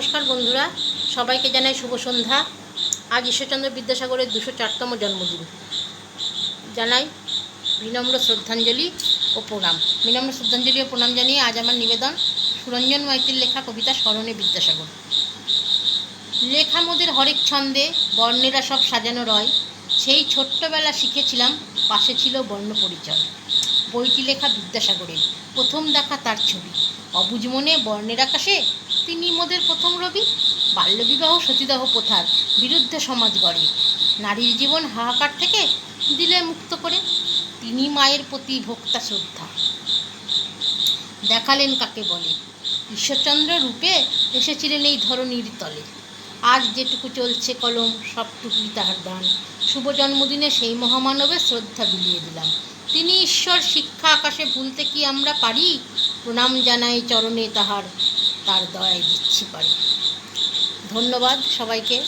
নমস্কার বন্ধুরা, সবাইকে জানাই শুভ সন্ধ্যা। আজ ঈশ্বরচন্দ্র বিদ্যাসাগরের দুশো চারতম জন্মদিন। জানাই বিনম্র শ্রদ্ধাঞ্জলি ও প্রণাম। বিনম্র শ্রদ্ধাঞ্জলি ও প্রণাম জানিয়ে আজ আমার নিবেদন সুরঞ্জন মাইতির লেখা কবিতা স্মরণে বিদ্যাসাগর। লেখা মোদের হরেক ছন্দে বর্ণেরা সব সাজানো রয়। সেই ছোট্টবেলা শিখেছিলাম, পাশে ছিল বর্ণ পরিচয়। বইটি লেখা বিদ্যাসাগরের, প্রথম দেখা তার ছবি। অবুজ মনে বর্ণের আকাশে তিনি মোদের প্রথম রবি, বাল্যবিবাহ সতীদাহ প্রথার বিরুদ্ধে সমাজ গড়ে। নারীর জীবন হাহাকার থেকে দিলে মুক্ত করে তিনি মায়ের প্রতি ভক্তা শ্রদ্ধা। দেখালেন কাকে বলে? ঈশ্বরচন্দ্র রূপে এসেছিলেন এই ধরনীর তলে। আজ যেটুকু চলছে কলম, সবটুকুই তাহার দান। শুভ জন্মদিনে সেই মহামানবের শ্রদ্ধা বিলিয়ে দিলাম। তিনি ঈশ্বর শিক্ষা আকাশে ভুলতে কি আমরা পারি? প্রণাম জানাই চরণে তাহার তার দয়ায় দিচ্ছি পারি ধন্যবাদ সবাইকে।